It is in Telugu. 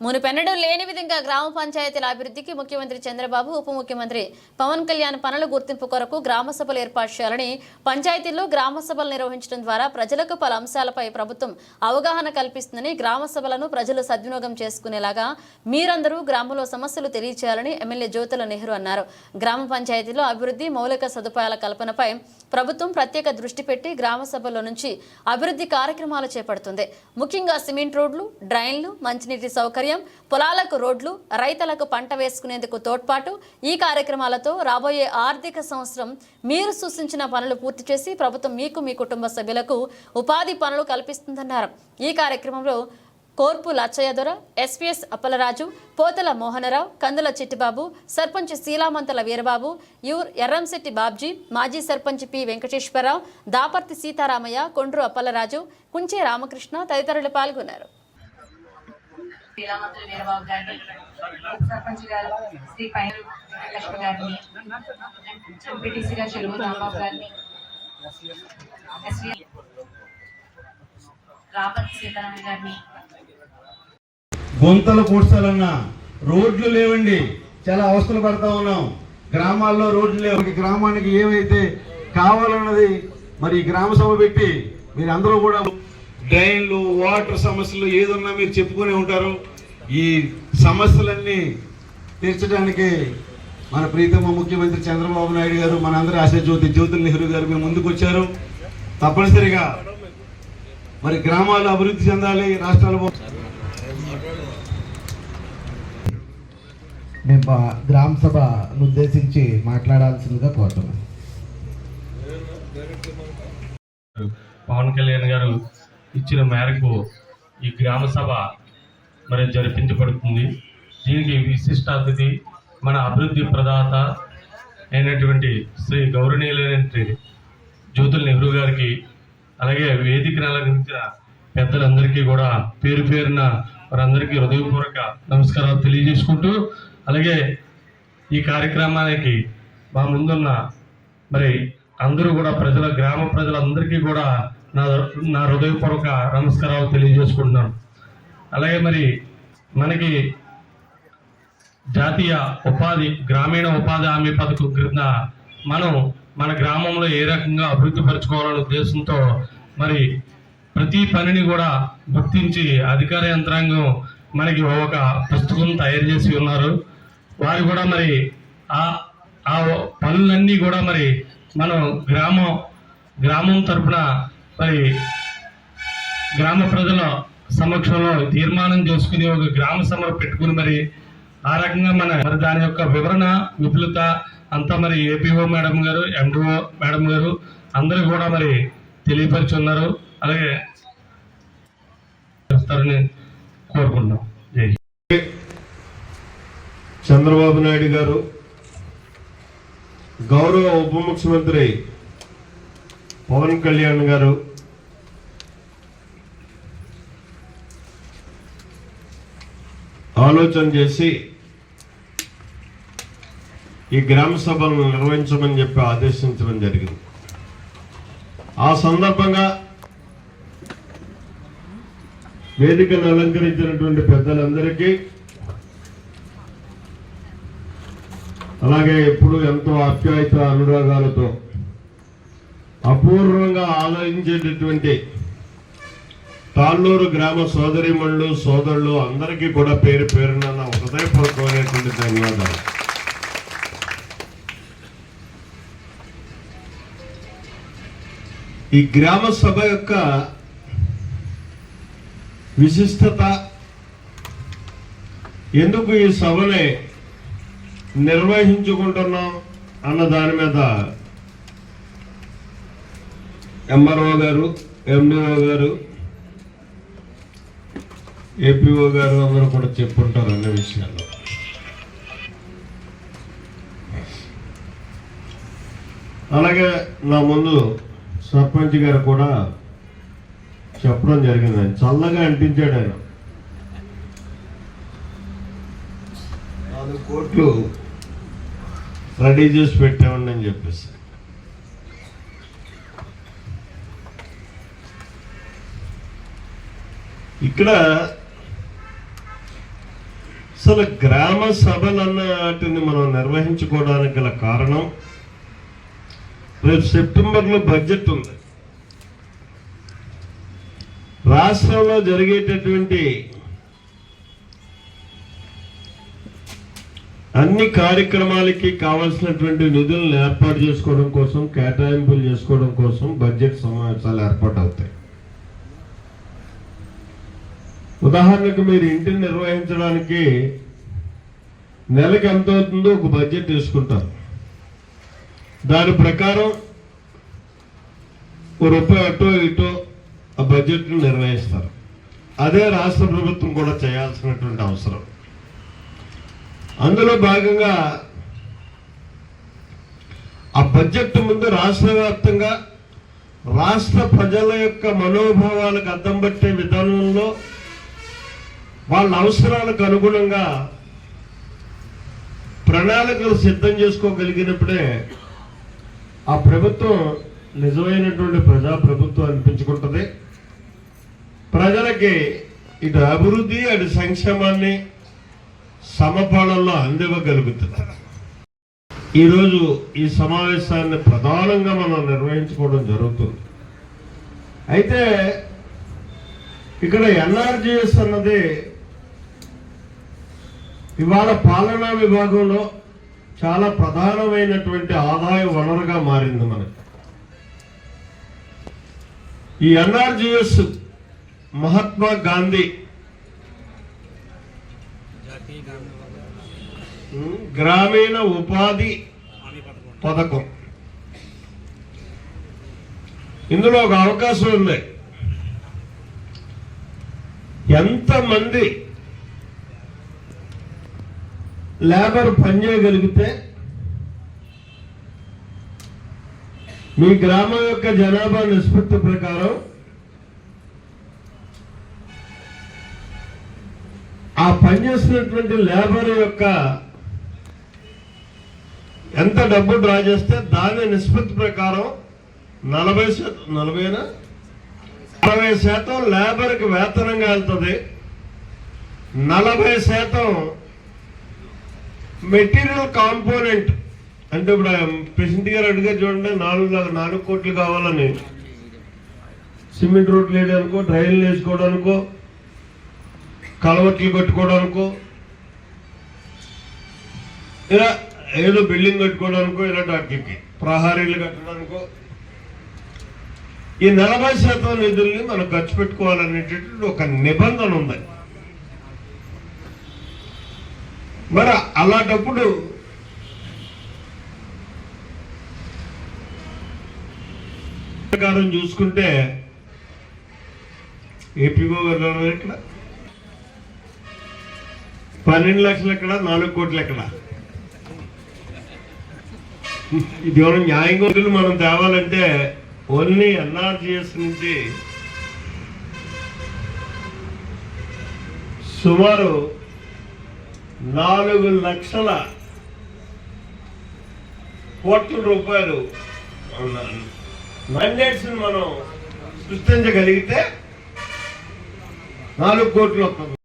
మునుపెన్నడూ లేని విధంగా గ్రామ పంచాయతీల అభివృద్ధికి ముఖ్యమంత్రి చంద్రబాబు ఉప ముఖ్యమంత్రి పవన్ కళ్యాణ్ పనుల గుర్తింపు కొరకు గ్రామ సభలు ఏర్పాటు చేయాలని పంచాయతీల్లో గ్రామ సభలు నిర్వహించడం ద్వారా ప్రజలకు పలు అంశాలపై ప్రభుత్వం అవగాహన కల్పిస్తుందని గ్రామ సభలను ప్రజలు సద్వినియోగం చేసుకునేలాగా మీరందరూ గ్రామంలో సమస్యలు తెలియచేయాలని ఎమ్మెల్యే జ్యోతుల నెహ్రూ అన్నారు. గ్రామ పంచాయతీలో అభివృద్ధి మౌలిక సదుపాయాల కల్పనపై ప్రభుత్వం ప్రత్యేక దృష్టి పెట్టి గ్రామ సభల్లో నుంచి అభివృద్ధి కార్యక్రమాలు చేపడుతుంది. ముఖ్యంగా సిమెంట్ రోడ్లు డ్రైన్లు మంచినీటి సౌకర్యం పొలాలకు రోడ్లు రైతులకు పంట వేసుకునేందుకు తోడ్పాటు ఈ కార్యక్రమాలతో రాబోయే ఆర్థిక సంవత్సరం మీరు సూచించిన పనులు పూర్తి చేసి ప్రభుత్వం మీకు మీ కుటుంబ సభ్యులకు ఉపాధి పనులు కల్పిస్తుందన్నారు. ఈ కార్యక్రమంలో కోర్పు లచ్చయ్యదొర ఎస్పీఎస్ అప్పలరాజు పోతల మోహనరావు కందుల చిట్టిబాబు సర్పంచ్ శీలామంతల వీరబాబు యూర్ ఎర్రంశెట్టి బాబ్జీ మాజీ సర్పంచ్ పి వెంకటేశ్వరరావు దాపర్తి సీతారామయ్య కొండ్రు అప్పలరాజు కుంచే రామకృష్ణ తదితరులు పాల్గొన్నారు. లీలామంత్రి వీరబాబు గారిని సర్పంచ్ గారు శ్రీ పైన లక్ష్మి గారిని ఎంపీటీసీ గారు చెరువు రాంబాబు గారిని ఎస్వి రాపతి సీతారామ గారిని. గుంతలు పూడ్చాలన్నా రోడ్లు లేవండి చాలా అవస్థలు పడతా ఉన్నాం. గ్రామాల్లో రోడ్లు లేవు. గ్రామానికి ఏమైతే కావాలన్నది మరి గ్రామ సభ పెట్టి మీరు అందరూ కూడా డ్రైన్లు వాటర్ సమస్యలు ఏదున్నా మీరు చెప్పుకునే ఉంటారు. ఈ సమస్యలన్నీ తీర్చడానికి మన ప్రీతమ ముఖ్యమంత్రి చంద్రబాబు నాయుడు గారు మనందరి ఆశాజ్యోతి జ్యోతుల నెహ్రూ గారు మేము ముందుకు వచ్చారు. తప్పనిసరిగా మరి గ్రామాలు అభివృద్ధి చెందాలి రాష్ట్రాలు మేము గ్రామ సభను ఉద్దేశించి మాట్లాడాల్సిందిగా కోరుతున్నాం. పవన్ కళ్యాణ్ గారు ఇచ్చిన మేరకు ఈ గ్రామ సభ మరి జరిపించబడుతుంది. దీనికి విశిష్ట అతిథి మన అభివృద్ధి ప్రదాత అయినటువంటి శ్రీ గౌరవనీయులైనటువంటి జ్యోతుల నెహ్రూ గారికి అలాగే వేదికను అలంకరించిన పెద్దలందరికీ కూడా పేరు పేరున వారందరికీ హృదయపూర్వక నమస్కారాలు తెలియజేసుకుంటూ అలాగే ఈ కార్యక్రమానికి మా ముందున్న మరి అందరూ కూడా ప్రజల గ్రామ ప్రజలందరికీ కూడా నా నా హృదయపూర్వక నమస్కారాలు తెలియజేసుకుంటున్నాను. అలాగే మరి మనకి జాతీయ ఉపాధి గ్రామీణ ఉపాధి హామీ పథకం క్రింద మనం మన గ్రామంలో ఏ రకంగా అభివృద్ధి పరచుకోవాలనే ఉద్దేశంతో మరి ప్రతి పనిని కూడా గుర్తించి అధికార యంత్రాంగం మనకి ఒక పుస్తకం తయారు చేసి ఉన్నారు. వారు కూడా మరి ఆ ఆ పనులన్నీ కూడా మరి మనం గ్రామం గ్రామం తరపున మరి గ్రామ ప్రజల సమక్షంలో తీర్మానం చేసుకుని ఒక గ్రామ సభ పెట్టుకుని మరి ఆ రకంగా మన మరి దాని యొక్క వివరణ విపులత అంతా మరి ఏపీఓ మేడం గారు ఎండిఓ మేడం గారు అందరూ కూడా మరి తెలియపరుచున్నారు. అలాగే చేస్తారని కోరుకుంటున్నాం. జై చంద్రబాబు నాయుడు గారు గౌరవ ఉప ముఖ్యమంత్రి పవన్ కళ్యాణ్ గారు. ఆలోచన చేసి ఈ గ్రామ సభలను నిర్వహించమని చెప్పి ఆదేశించడం జరిగింది. ఆ సందర్భంగా వేదికను అలంకరించినటువంటి పెద్దలందరికీ అలాగే ఎప్పుడు ఎంతో ఆప్యాయత అనురాగాలతో అపూర్వంగా ఆలోచించేటటువంటి తాళ్ళూరు గ్రామ సోదరిమణులు సోదరులు అందరికీ కూడా పేరు పేరున నా హృదయపూర్వకమైనటువంటి ధన్యవాదాలు. ఈ గ్రామ సభ యొక్క విశిష్టత ఎందుకు ఈ సభని నిర్వహించుకుంటున్నాం అన్న దాని మీద ఎంఆర్ఓ గారు ఎండిఓ గారు ఏపీఓ గారు అందరూ కూడా చెప్పుంటారు అన్ని విషయాల్లో. అలాగే నా ముందు సర్పంచ్ గారు కూడా చెప్పడం జరిగింది ఆయన చల్లగా అనిపించాడు ఆయన. నాలుగు కోట్లు రెడీ చేసి పెట్టామండి అని చెప్పేసి. ఇక్కడ అసలు గ్రామ సభలు అన్న వాటిని మనం నిర్వహించుకోవడానికి గల కారణం రేపు సెప్టెంబర్లో బడ్జెట్ ఉంది. రాష్ట్రంలో జరిగేటటువంటి అన్ని కార్యక్రమాలకి కావాల్సినటువంటి నిధులను ఏర్పాటు చేసుకోవడం కోసం కేటాయింపులు చేసుకోవడం కోసం బడ్జెట్ సమావేశాలు ఏర్పాటు అవుతాయి ఉదాహరణకు మీరు ఇంటిని నిర్వహించడానికి నెలకు ఎంత అవుతుందో ఒక బడ్జెట్ తీసుకుంటారు. దాని ప్రకారం ఒక రూపాయి అటో ఇటో ఆ బడ్జెట్ను నిర్వహిస్తారు అదే రాష్ట్ర ప్రభుత్వం కూడా చేయాల్సినటువంటి అవసరం. అందులో భాగంగా ఆ బడ్జెట్ ముందు రాష్ట్ర వ్యాప్తంగా రాష్ట్ర ప్రజల యొక్క మనోభావాలకు అద్దం పట్టే విధానంలో వాళ్ళ అవసరాలకు అనుగుణంగా ప్రణాళికలు సిద్ధం చేసుకోగలిగినప్పుడే ఆ ప్రభుత్వం నిజమైనటువంటి ప్రజా ప్రభుత్వం అనిపించుకుంటుంది. ప్రజలకి ఇటు అభివృద్ధి అటు సంక్షేమాన్ని సమపాళంలో అందివ్వగలుగుతుంది. ఈరోజు ఈ సమావేశాన్ని ప్రధానంగా మనం నిర్వహించుకోవడం జరుగుతుంది. అయితే ఇక్కడ ఎన్ఆర్జీఎస్ అన్నది ఇవాళ పాలనా విభాగంలో చాలా ప్రధానమైనటువంటి ఆదాయ వనరుగా మారింది మనకి. ఈ ఎన్ఆర్జీఎస్ మహాత్మా గాంధీ గ్రామీణ ఉపాధి పథకం. ఇందులో ఒక అవకాశం ఉంది. ఎంతమంది లేబర్ పనిచేయగలిగితే మీ గ్రామం యొక్క జనాభా నిష్పత్తి ప్రకారం ఆ పనిచేసినటువంటి లేబర్ యొక్క ఎంత డబ్బు డ్రా చేస్తే దాని నిష్పత్తి ప్రకారం నలభై శాతం నలభైనా? అరవై శాతం లేబర్కి వేతనంగా వెళ్తుంది. నలభై శాతం మెటీరియల్ కాంపోనెంట్. అంటే ఇప్పుడు ప్రెసిడెంట్ గారు అడిగారు చూడండి నాలుగు నాలుగు కోట్లు కావాలని. సిమెంట్ రోడ్లు వేయడానికో డ్రైన్లు వేసుకోవడానికో కలవట్లు కట్టుకోవడానికో ఇలా ఏదో బిల్డింగ్ కట్టుకోవడానికో ఇలాంటి వాటికి ప్రహారీలు కట్టడానికో. ఈ నలభై శాతం నిధుల్ని మనం ఖర్చు పెట్టుకోవాలనేటటువంటి ఒక నిబంధన ఉంది. మరి అలాంటప్పుడు ప్రకారం చూసుకుంటే ఏపీఓ గారు ఎక్కడ? పన్నెండు లక్షలు ఎక్కడ? నాలుగు కోట్లు ఎక్కడ? ఇది మనం న్యాయంగా మనం తేవాలంటే ఓన్లీ ఎన్ఆర్జిఎస్ నుంచి సుమారు నాలుగు లక్షల కోట్ల రూపాయలు మ్యాండేట్స్ మనం సృష్టించగలిగితే నాలుగు కోట్లు వస్తుంది